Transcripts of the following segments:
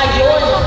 Ngayon,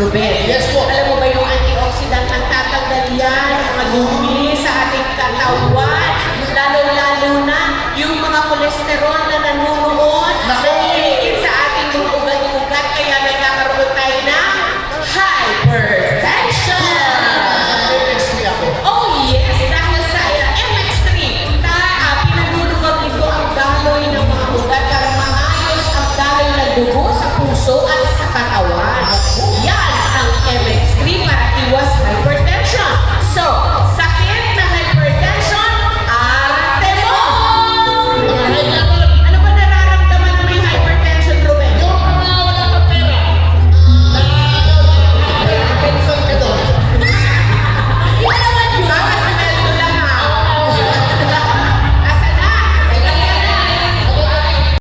sorbet. Yes po. Alam mo ba yung antioxidant ang tatanggal yan ang magumi sa ating katawan? Lalo-lalo na yung mga kolesterol na nanuroon na hinihin sa ating mga ugat-ugat kaya nagkakaroon tayo ng hypertension. Oh yes, dahil sa uh, MX3, ta, uh, ah, pinagulugab nito ang daloy ng mga ugat para maayos ang daloy ng dugo sa puso at sa katawan.